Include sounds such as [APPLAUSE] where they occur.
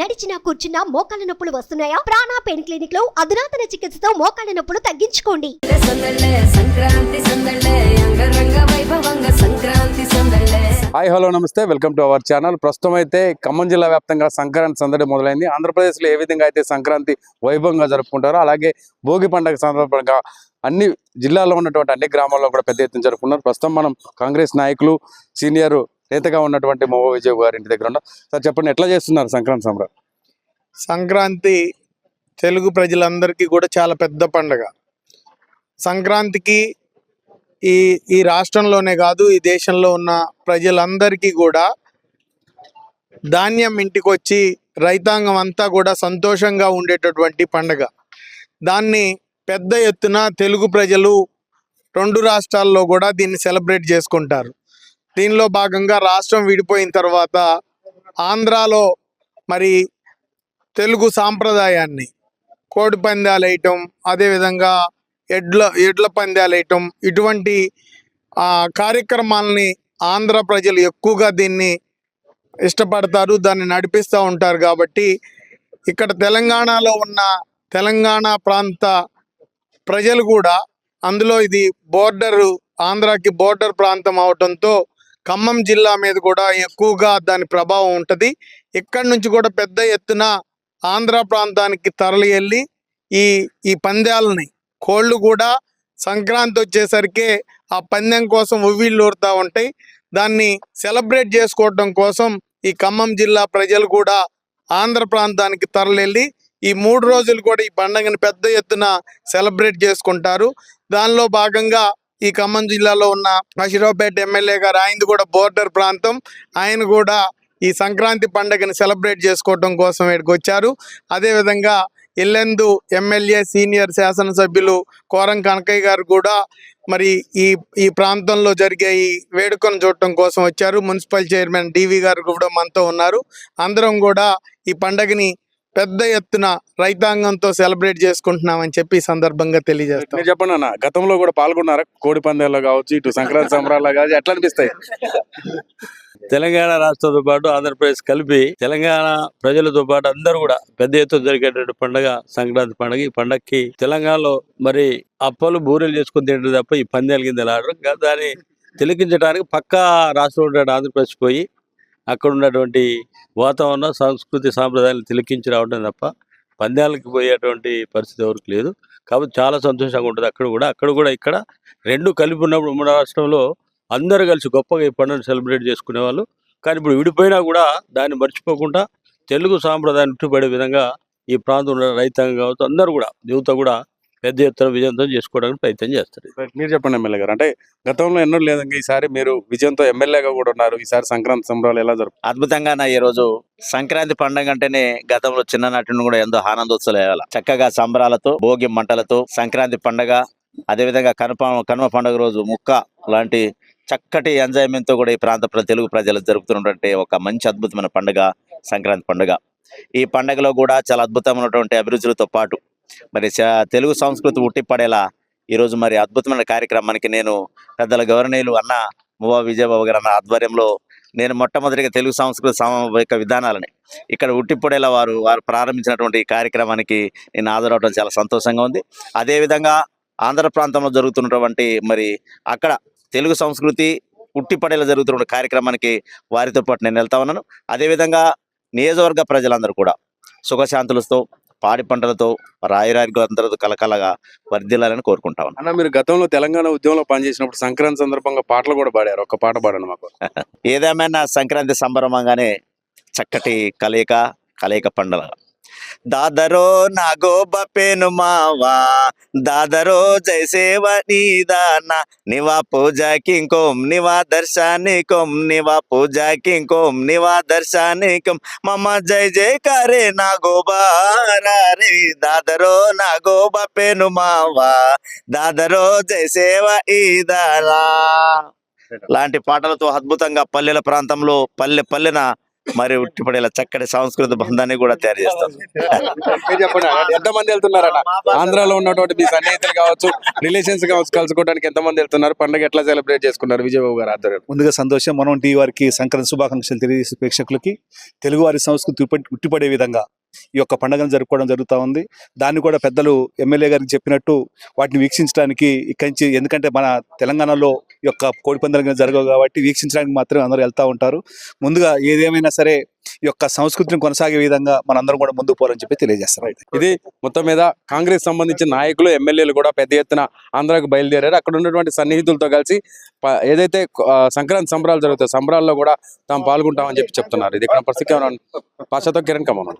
నడిచినా కూర్చున్నా మోకాళ్ళ నొప్పులు వస్తున్నాయా? ప్రాణా పెయిన్ క్లినిక్లో అధునాతన చికిత్సతో మోకాళ్ళ నొప్పులు తగ్గించుకోండి. హాయ్ హలో నమస్తే. Welcome to our channel. ప్రస్తుతం అయితే ఖమ్మం జిల్లా వ్యాప్తంగా సంక్రాంతి సందడి మొదలైంది. ఆంధ్రప్రదేశ్లో ఏ విధంగా అయితే సంక్రాంతి వైభవంగా జరుపుకుంటారో అలాగే భోగి పండుగ సందర్భంగా అన్ని జిల్లాల్లో ఉన్నటువంటి అన్ని గ్రామాల్లో కూడా పెద్ద ఎత్తున జరుపుకున్నారు. ప్రస్తుతం మనం కాంగ్రెస్ నాయకులు సీనియర్ నేతగా ఉన్నటువంటి మోవ విజయ్ గారి ఇంటి దగ్గర ఉన్నాం. సార్ చెప్పండి ఎట్లా చేస్తున్నారు సంక్రాంతి సంబరం సంక్రాంతి తెలుగు ప్రజలందరికీ కూడా చాలా పెద్ద పండగ. సంక్రాంతికి ఈ ఈ రాష్ట్రంలోనే కాదు ఈ దేశంలో ఉన్న ప్రజలందరికీ కూడా ధాన్యం ఇంటికి వచ్చి రైతాంగం అంతా కూడా సంతోషంగా ఉండేటటువంటి పండగ. దాన్ని పెద్ద ఎత్తున తెలుగు ప్రజలు రెండు రాష్ట్రాల్లో కూడా దీన్ని సెలబ్రేట్ చేసుకుంటారు. దీనిలో భాగంగా రాష్ట్రం విడిపోయిన తర్వాత ఆంధ్రాలో మరి తెలుగు సాంప్రదాయాన్ని కోడి పందాలు వేయటం అదేవిధంగా ఎడ్ల ఎడ్ల పందాలు వేయటం ఇటువంటి ఆ, కార్యక్రమాలని ఆంధ్ర ప్రజలు ఎక్కువగా దీన్ని ఇష్టపడతారు దాన్ని నడిపిస్తూ ఉంటారు కాబట్టి ఇక్కడ తెలంగాణలో ఉన్న తెలంగాణ ప్రాంత ప్రజలు కూడా అందులో ఇది బోర్డరు ఆంధ్రాకి బోర్డర్ ప్రాంతం అవటంతో ఖమ్మం జిల్లా మీద కూడా ఎక్కువగా దాని ప్రభావం ఉంటుంది. ఇక్కడి నుంచి కూడా పెద్ద ఎత్తున ఆంధ్ర ప్రాంతానికి తరలి వెళ్ళి ఈ ఈ పందాలని కోళ్ళు కూడా సంక్రాంతి వచ్చేసరికి ఆ పందెం కోసం ఉవ్విళ్ళూరుతూ ఉంటాయి. దాన్ని సెలబ్రేట్ చేసుకోవడం కోసం ఈ ఖమ్మం జిల్లా ప్రజలు కూడా ఆంధ్ర ప్రాంతానికి తరలి ఈ మూడు రోజులు కూడా ఈ పండుగను పెద్ద ఎత్తున సెలబ్రేట్ చేసుకుంటారు. దానిలో భాగంగా ఈ ఖమ్మం జిల్లాలో ఉన్న అషిరావుపేట ఎమ్మెల్యే గారు ఆయనది కూడా బోర్డర్ ప్రాంతం. ఆయన కూడా ఈ సంక్రాంతి పండుగను సెలబ్రేట్ చేసుకోవటం కోసం ఇక్కడికి వచ్చారు అదేవిధంగా ఇల్లెందు ఎమ్మెల్యే సీనియర్ శాసనసభ్యులు కోరం కనకయ్య గారు కూడా మరి ఈ ఈ ప్రాంతంలో జరిగే ఈ వేడుకను చూడటం కోసం వచ్చారు. మున్సిపల్ చైర్మన్ డివి గారు కూడా మనతో ఉన్నారు. అందరం కూడా ఈ పండగని పెద్ద ఎత్తున రైతాంగంతో సెలబ్రేట్ చేసుకుంటున్నామని చెప్పి సందర్భంగా తెలియజేస్తాం. మీరు చెప్పండి అన్న గతంలో కూడా పాల్గొన్నారా? కోడి పందాల్లో కావచ్చు ఇటు సంక్రాంతి సంబరాల్లో కావచ్చు ఎట్లా అనిపిస్తాయి? తెలంగాణ రాష్ట్రంతో పాటు ఆంధ్రప్రదేశ్ కలిపి తెలంగాణ ప్రజలతో పాటు అందరూ కూడా పెద్ద ఎత్తున జరిగేటువంటి పండుగ సంక్రాంతి పండుగ. ఈ పండగకి తెలంగాణలో మరి అప్పలు బూరెలు చేసుకుని తింటారు తప్ప ఈ పందాల కింద ఆడరు. ఇంకా దాన్ని తిలకించడానికి పక్కా రాష్ట్రంలో ఉన్న ఆంధ్రప్రదేశ్ పోయి అక్కడ ఉన్నటువంటి వాతావరణం సంస్కృతి సాంప్రదాయాలు తిలకించి రావడం తప్ప పందాలకు పోయేటువంటి పరిస్థితి ఎవరికి లేదు. కాబట్టి చాలా సంతోషంగా ఉంటుంది అక్కడ కూడా. అక్కడ కూడా ఇక్కడ రెండు కలిపి ఉన్నప్పుడు ఉమ్మడి రాష్ట్రంలో అందరూ కలిసి గొప్పగా ఈ పండుగను సెలబ్రేట్ చేసుకునేవాళ్ళు కానీ ఇప్పుడు విడిపోయినా కూడా దాన్ని మర్చిపోకుండా తెలుగు సాంప్రదాయాన్ని ఉట్టుపడే విధంగా ఈ ప్రాంతంలో రైతాంగం కావచ్చు అందరూ కూడా యువత కూడా పెద్ద ఎత్తున విజయవంతం చేసుకోవడానికి ప్రయత్నం చేస్తారు. మీరు చెప్పండి ఎమ్మెల్యే గారు. అంటే గతంలో ఎన్నో లేదంగా ఈసారి మీరు విజయంతో ఎమ్మెల్యేగా కూడా ఉన్నారు. ఈసారి సంక్రాంతి సంబరాలు ఎలా జరుపు? అద్భుతంగా నా ఈ రోజు సంక్రాంతి పండుగ అంటేనే గతంలో చిన్ననాటి నుండి కూడా ఎంతో ఆనందోత్సవాలు చక్కగా సంబరాలతో భోగి మంటలతో సంక్రాంతి పండగ అదేవిధంగా కనుప కనుమ పండుగ రోజు ముక్క లాంటి చక్కటి ఎంజాయ్మెంట్తో కూడా ఈ ప్రాంత ప్ర- తెలుగు ప్రజలు జరుపుతున్నటువంటి ఒక మంచి అద్భుతమైన పండుగ సంక్రాంతి పండుగ. ఈ పండుగలో కూడా చాలా అద్భుతమైనటువంటి అభిరుచులతో పాటు మరి చ- తెలుగు సంస్కృతి ఉట్టిపడేలా ఈరోజు మరి అద్భుతమైన కార్యక్రమానికి నేను పెద్దల గవర్నీయులు అన్న మువా విజయబాబు గారు అన్న ఆధ్వర్యంలో నేను మొట్టమొదటిగా తెలుగు సంస్కృతి సామూహిక విధానాలని ఇక్కడ ఉట్టిపొడేలా వారు వారు ప్రారంభించినటువంటి కార్యక్రమానికి నేను హాజరవడం చాలా సంతోషంగా ఉంది. అదేవిధంగా ఆంధ్ర ప్రాంతంలో జరుగుతున్నటువంటి మరి అక్కడ తెలుగు సంస్కృతి ఉట్టిపడేలా జరుగుతున్న కార్యక్రమానికి వారితో పాటు నేను వెళ్తా ఉన్నాను. అదేవిధంగా నియోజకవర్గ ప్రజలందరూ కూడా సుఖశాంతులతో పాడి పంటలతో రాయిరారికులందరితో కలకలగా వర్ధిల్లాలని కోరుకుంటా అన్న మీరు గతంలో తెలంగాణ ఉద్యమంలో పనిచేసినప్పుడు సంక్రాంతి సందర్భంగా పాటలు కూడా పాడారు. ఒక పాట పాడండి మాకు. [LAUGHS] ఏదేమైనా సంక్రాంతి సంబరమంగానే చక్కటి కలయిక కలయిక పండుగ. దాదరో నా గోబపేను మావా దాదరో జైసేవ నీదాన నివా పూజ కింకోం నివా దర్శానికోం నివా పూజ కింకోం నివా దర్శానికోం మమ జై జై కరే నా గోబారే దాదరో నా గోబపేను మావా దాదరో జైసేవ ఈదాలా [LAUGHS] లాంటి పాటలతో అద్భుతంగా పల్లెల ప్రాంతంలో పల్లె పల్లెన మరి ఉట్టిపడేలా చక్కటి సాంస్కృతిక బంధాన్ని కూడా తయారు అన్న, ఎంతమంది వెళ్తున్నారట ఆంధ్రాలో ఉన్నటువంటి మీ సన్నిహితులు కావచ్చు రిలేషన్స్ కావచ్చు కలుసుకోవడానికి ఎంతమంది వెళ్తున్నారు? పండుగ ఎట్లా సెలబ్రేట్ చేసుకున్నారు విజయబాబు గారు ఆధ్వర్యంలో? ముందుగా సంతోషం మనం టీ వారికి సంక్రాంతి శుభాకాంక్షలు తెలియజేసే ప్రేక్షకులకి తెలుగువారి సంస్కృతి ఉట్టిపడే విధంగా ఈ యొక్క పండుగను జరుపుకోవడం జరుగుతూ ఉంది. దాన్ని కూడా పెద్దలు ఎమ్మెల్యే గారికి చెప్పినట్టు వాటిని వీక్షించడానికి ఇక్కడి నుంచి ఎందుకంటే మన తెలంగాణలో ఈ యొక్క కోడి పందాలు జరగవు కాబట్టి వీక్షించడానికి మాత్రమే అందరూ వెళ్తూ ఉంటారు. ముందుగా ఏదేమైనా సరే ఈ యొక్క సంస్కృతిని కొనసాగే విధంగా మనందరం కూడా ముందుకు పోవాలని చెప్పి తెలియజేస్తారు. ఇది మొత్తం మీద కాంగ్రెస్ సంబంధించిన నాయకులు ఎమ్మెల్యేలు కూడా పెద్ద ఎత్తున ఆంధ్రాకు బయలుదేరారు. అక్కడ ఉన్నటువంటి సన్నిహితులతో కలిసి ఏదైతే సంక్రాంతి సంబరాలు జరుగుతాయి సంబరాల్లో కూడా తాము పాల్గొంటామని చెప్పి చెప్తున్నారు. ఇది ఇక్కడ పరిస్థితి పాశ్చాత్య కిరణ్ కమన్